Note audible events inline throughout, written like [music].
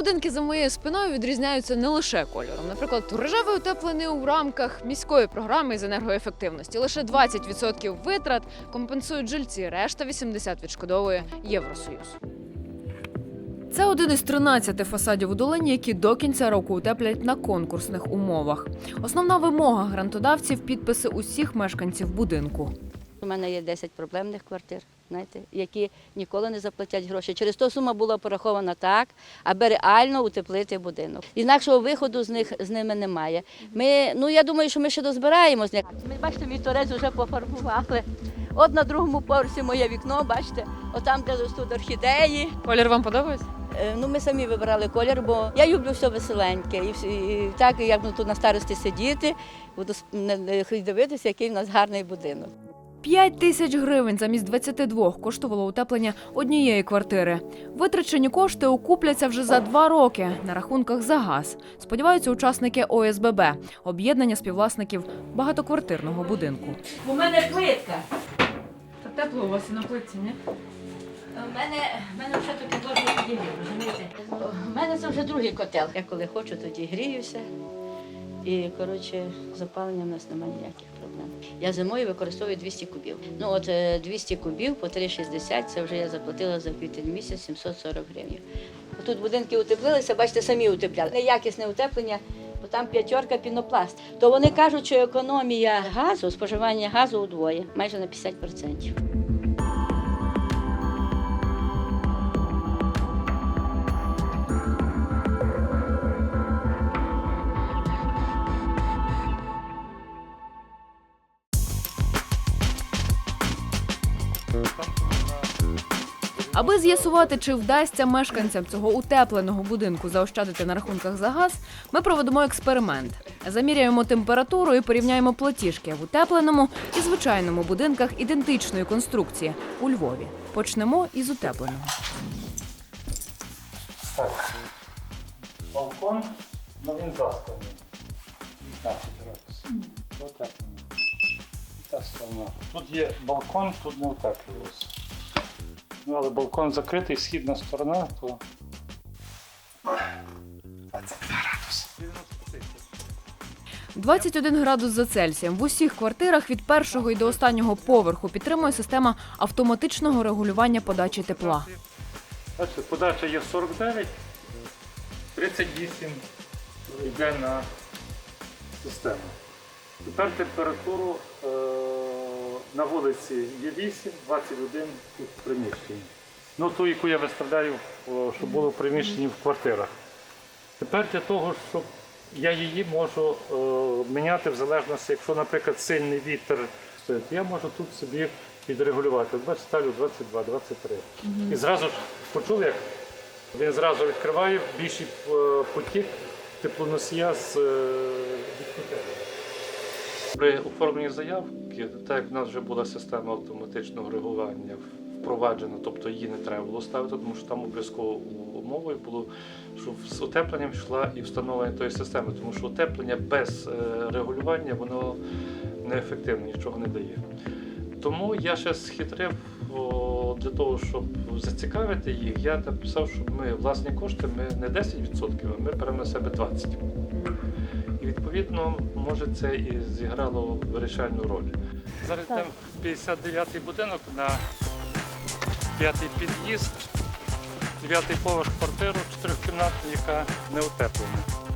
Будинки за моєю спиною відрізняються не лише кольором. Наприклад, рожевий утеплений у рамках міської програми з енергоефективності. Лише 20% витрат компенсують жильці, решта 80% відшкодовує Євросоюз. Це один із 13 фасадів у долині, які до кінця року утеплять на конкурсних умовах. Основна вимога грантодавців підписи усіх мешканців будинку. У мене є 10 проблемних квартир, знаєте, які ніколи не заплатять гроші. Через то сума була порахована так, аби реально утеплити будинок. Інакшого виходу з них з ними немає. Ми, ну я думаю, що ми ще дозбираємо з них. Ми бачите, мій торець вже пофарбували. От на другому поверсі моє вікно, бачите, отам, де ростуть орхідеї. Колір вам подобається? Е, Ну, ми самі вибирали колір, бо я люблю все веселеньке. І, і так, як буду тут на старості сидіти, буду дивитися, який в нас гарний будинок. 5 тисяч гривень замість 22 коштувало утеплення однієї квартири. Витрачені кошти окупляться вже за два роки на рахунках за газ. Сподіваються учасники ОСББ – об'єднання співвласників багатоквартирного будинку. У мене плитка. Та тепло у вас і на плитці, ні? У мене, в мене вже таке можна підігрів, розумієте? У мене це вже другий котел. Я коли хочу, тоді гріюся. І, коротше, з опаленням у нас немає ніяких проблем. Я зимою використовую 200 кубів. Ну от е, 200 кубів по 3,60 це вже я заплатила за квітень місяць 740 гривень. Тут будинки утеплилися, бачите, самі утепляли. Неякісне утеплення, бо там п'ятерка пінопласт. То вони кажуть, що економія газу, споживання газу удвоє, майже на 50%. Аби з'ясувати, чи вдасться мешканцям цього утепленого будинку заощадити на рахунках за газ, ми проведемо експеримент. Заміряємо температуру і порівняємо платіжки в утепленому і звичайному будинках ідентичної конструкції у Львові. Почнемо із утепленого. Так. Балкон, ну він засклений. 15 градусів. Утеплено. Та сторона. Тут є балкон, тут не утеплювався. Ну, але балкон закритий, східна сторона, то. 22 градуси. 21 градус за Цельсієм. В усіх квартирах від першого і до останнього поверху підтримує система автоматичного регулювання подачі тепла. Бачите, подача є 49, 38 йде на систему. Тепер температуру е, на вулиці є 8, 21 тут в приміщенні. Ну, ту, яку я виставляю, щоб було в приміщенні в квартирах. Тепер для того, щоб я її можу е, міняти в залежності, якщо, наприклад, сильний вітер стоїть, я можу тут собі відрегулювати. От бачите, ставлю 22, 23. І зразу ж почув, як він зразу відкриває більший е, потік теплоносія з е, від. При оформленні заявки, так як в нас вже була система автоматичного реагування впроваджена, тобто її не треба було ставити, тому що там обов'язково умовою було, щоб з утепленням йшла і встановлення тої системи, тому що утеплення без е, регулювання воно неефективне, нічого не дає. Тому я ще схитрив для того, щоб зацікавити їх, я написав, що ми власні кошти ми не 10%, а ми беремо на себе 20%. І відповідно, може це і зіграло вирішальну роль. Зараз там в 59-й будинок на п'ятий під'їзд, дев'ятий поверх квартиру, чотирьохкімнатну, яка не утеплена.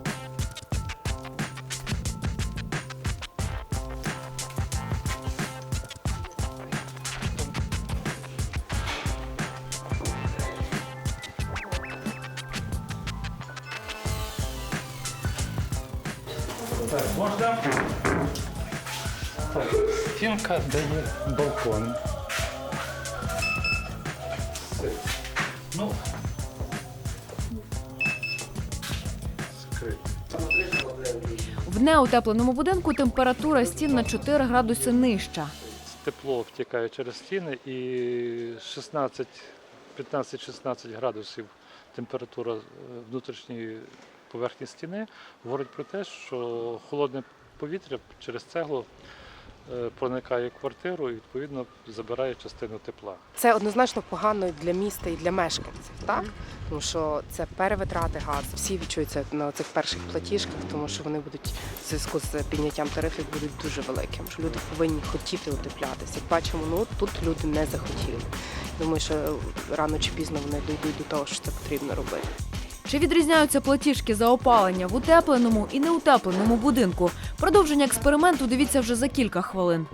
Так, можна? Так, стінка дає балкон. Все. Ну. В неутепленому будинку температура стін на 4 градуси нижча. Тепло втікає через стіни і 16, 15-16 градусів температура е, внутрішньої поверхні стіни говорить про те, що холодне повітря через цеглу е, проникає в квартиру і відповідно забирає частину тепла. Це однозначно погано для міста і для мешканців, так? Тому що це перевитрати газу. Всі відчують це на цих перших платіжках, тому що вони будуть в зв'язку з підняттям тарифів будуть дуже великим. Що люди повинні хотіти утеплятися. Як бачимо, ну тут люди не захотіли. Думаю, що рано чи пізно вони дійдуть до того, що це потрібно робити. Чи відрізняються платіжки за опалення в утепленому і неутепленому будинку? Продовження експерименту дивіться вже за кілька хвилин.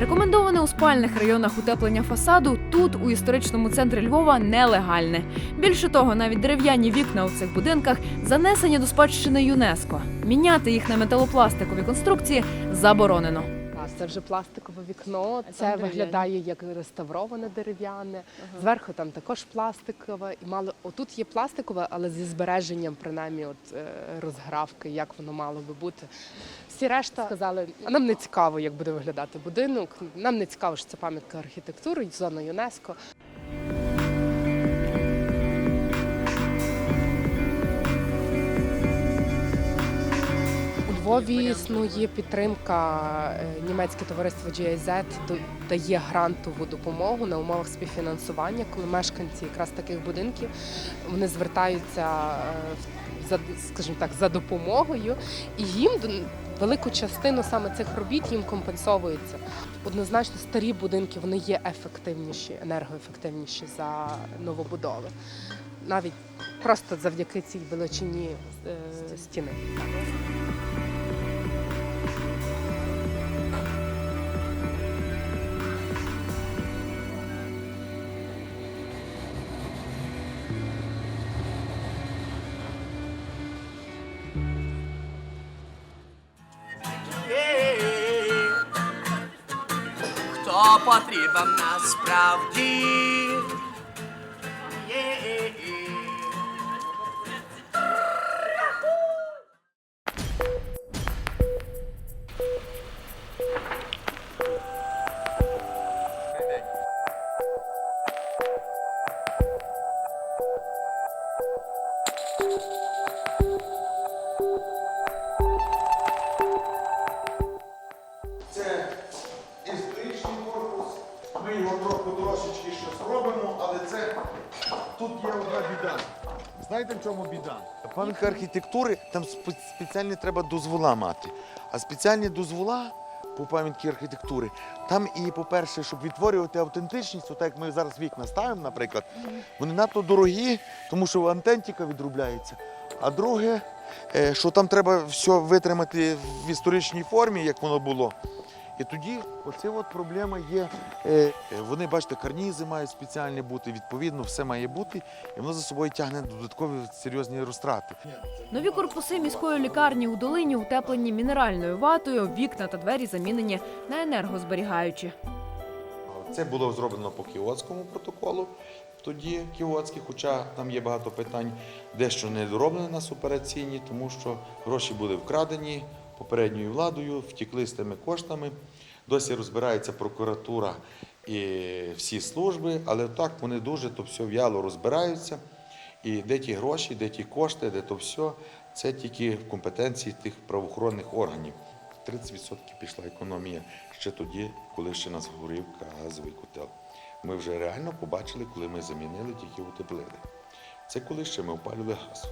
Рекомендоване у спальних районах утеплення фасаду тут, у історичному центрі Львова, нелегальне. Більше того, навіть дерев'яні вікна у цих будинках занесені до спадщини ЮНЕСКО. Міняти їх на металопластикові конструкції заборонено. Це вже пластикове вікно. там Це виглядає як реставроване дерев'яне. Зверху там також пластикове. І мало отут є пластикове, але зі збереженням принаймні от е, розгравки, як воно мало би бути. Всі решта сказали, а нам не цікаво, як буде виглядати будинок. Нам не цікаво, що це пам'ятка архітектури, зона ЮНЕСКо. Львові існує підтримка. е, Німецьке товариство GIZ дає грантову допомогу на умовах співфінансування, коли мешканці якраз таких будинків вони звертаються е, за скажімо так за допомогою, і їм велику частину саме цих робіт їм компенсовується. Однозначно, старі будинки вони є ефективніші, енергоефективніші за новобудови. Навіть просто завдяки цій величині е, стіни. Потрібен насправді? Біда? Пам'ятка архітектури, там спеціальні треба дозвола мати. А спеціальні дозвола по пам'ятці архітектури, там і, по-перше, щоб відтворювати автентичність, отак як ми зараз вікна ставимо, наприклад, вони надто дорогі, тому що антентика відробляється. А друге, е, що там треба все витримати в історичній формі, як воно було. І тоді оце от проблема є. Е, е, Вони, бачите, карнізи мають спеціальні бути, відповідно, все має бути, і воно за собою тягне додаткові серйозні розтрати. Нові корпуси міської лікарні у долині утеплені мінеральною ватою, вікна та двері замінені на енергозберігаючі. Це було зроблено по кіотському протоколу. Тоді кіотський, хоча там є багато питань, дещо не дороблено на операційні, тому що гроші були вкрадені попередньою владою, втікли з тими коштами. Досі розбирається прокуратура і всі служби, але так вони дуже то все в'яло розбираються. І де ті гроші, де ті кошти, де то все, це тільки в компетенції тих правоохоронних органів. 30% пішла економія ще тоді, коли ще нас горів газовий котел. Ми вже реально побачили, коли ми замінили, тільки утеплили. Це коли ще ми опалювали газ.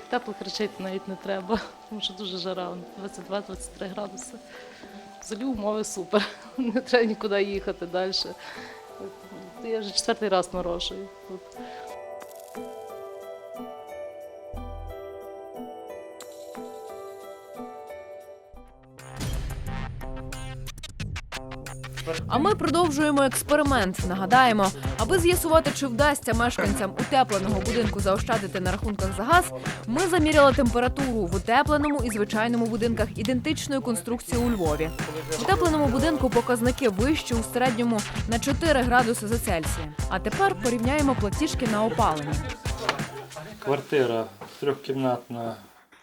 Таких теплих речей навіть не треба, тому що дуже жара, 22-23 градуси. Взагалі умови супер. [laughs] Не треба нікуди їхати далі. Я вже четвертий раз морожую тут. А ми продовжуємо експеримент. Нагадаємо, аби з'ясувати, чи вдасться мешканцям утепленого будинку заощадити на рахунках за газ, ми заміряли температуру в утепленому і звичайному будинках ідентичної конструкції у Львові. В утепленому будинку показники вищі у середньому на 4 градуси за Цельсієм. А тепер порівняємо платіжки на опалення. Квартира трьохкімнатна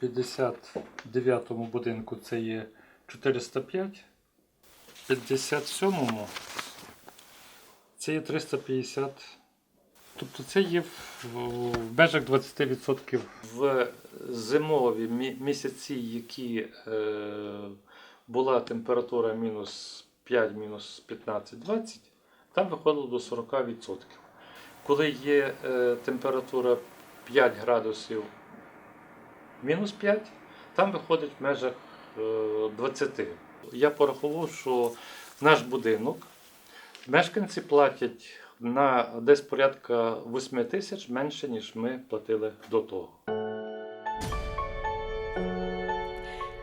в 59-му будинку це є 405, в 57-му це є 350. Тобто це є в, межах 20%. В зимові місяці, які е, була температура мінус 5, мінус 15-20, там виходило до 40%. Коли є е, температура 5 градусів мінус 5, там виходить в межах е, 20. Я порахував, що наш будинок мешканці платять на десь порядка 8 тисяч менше, ніж ми платили до того.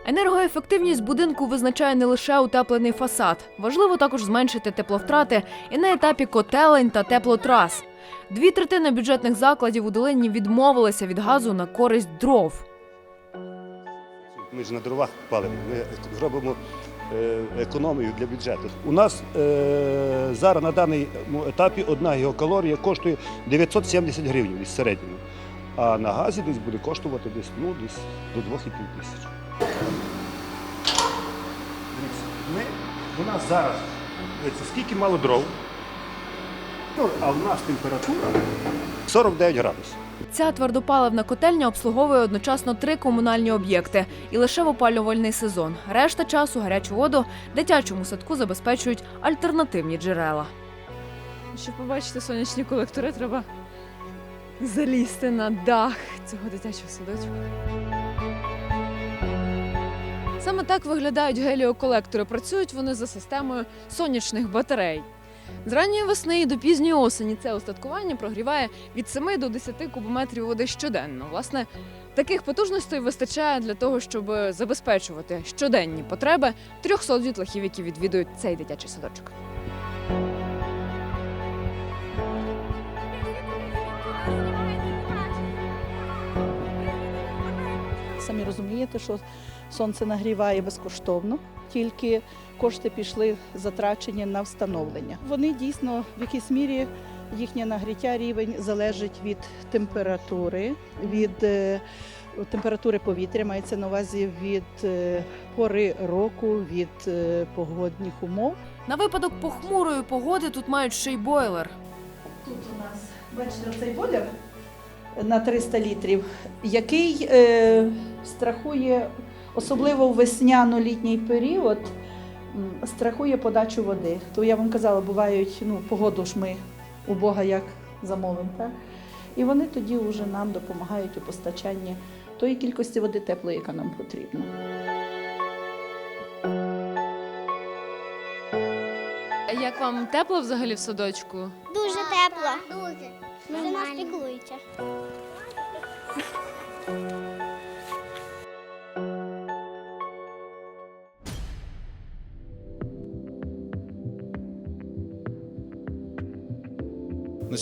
Енергоефективність будинку визначає не лише утеплений фасад. Важливо також зменшити тепловтрати і на етапі котелень та теплотрас. Дві третини бюджетних закладів у долині відмовилися від газу на користь дров. Ми ж на дровах палимо, ми зробимо економію для бюджету. У нас е, зараз на даному етапі одна гігакалорія коштує 970 гривень із середньої. А на газі десь буде коштувати десь, ну, десь до 2,5 тисяч. Ми, у нас зараз скільки мало дров, а в нас температура 49 градусів. Ця твердопаливна котельня обслуговує одночасно три комунальні об'єкти і лише в опалювальний сезон. Решта часу гарячу воду дитячому садку забезпечують альтернативні джерела. Щоб побачити сонячні колектори, треба залізти на дах цього дитячого садочку. Саме так виглядають геліоколектори. Працюють вони за системою сонячних батарей. З ранньої весни і до пізньої осені це устаткування прогріває від 7 до 10 кубометрів води щоденно. Власне, таких потужностей вистачає для того, щоб забезпечувати щоденні потреби 300 дітлахів, які відвідують цей дитячий садочок. Самі розумієте, що сонце нагріває безкоштовно, тільки кошти пішли затрачені на встановлення. Вони дійсно в якійсь мірі їхнє нагріття рівень залежить від температури, від е, температури повітря, мається на увазі від е, пори року, від е, погодних умов. На випадок похмурої погоди тут мають ще й бойлер. Тут у нас, бачите, цей бойлер на 300 літрів, який е, страхує, особливо в весняно-літній період, страхує подачу води. То я вам казала, бувають, ну, погоду ж ми у Бога як замовимо, так? І вони тоді вже нам допомагають у постачанні тої кількості води теплої, яка нам потрібна. Як вам тепло взагалі в садочку? Дуже тепло. Дуже. Дуже нас піклується.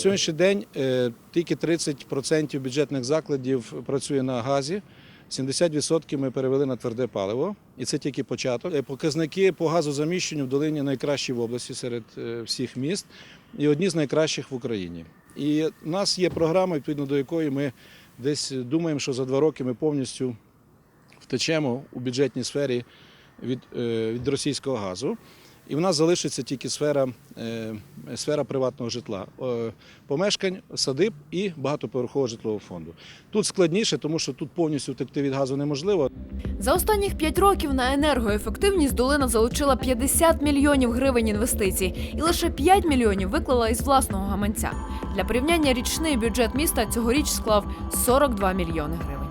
Сьогоднішній день е, тільки 30% бюджетних закладів працює на газі. 70% ми перевели на тверде паливо, і це тільки початок. Е, Показники по газозаміщенню в долині найкращі в області серед е, всіх міст і одні з найкращих в Україні. І в нас є програма, відповідно до якої ми десь думаємо, що за два роки ми повністю втечемо у бюджетній сфері від, від російського газу. І в нас залишиться тільки сфера, е, сфера приватного житла, е, помешкань, садиб і багатоповерхового житлового фонду. Тут складніше, тому що тут повністю втекти від газу неможливо. За останніх 5 років на енергоефективність долина залучила 50 мільйонів гривень інвестицій і лише 5 мільйонів виклала із власного гаманця. Для порівняння річний бюджет міста цьогоріч склав 42 мільйони гривень.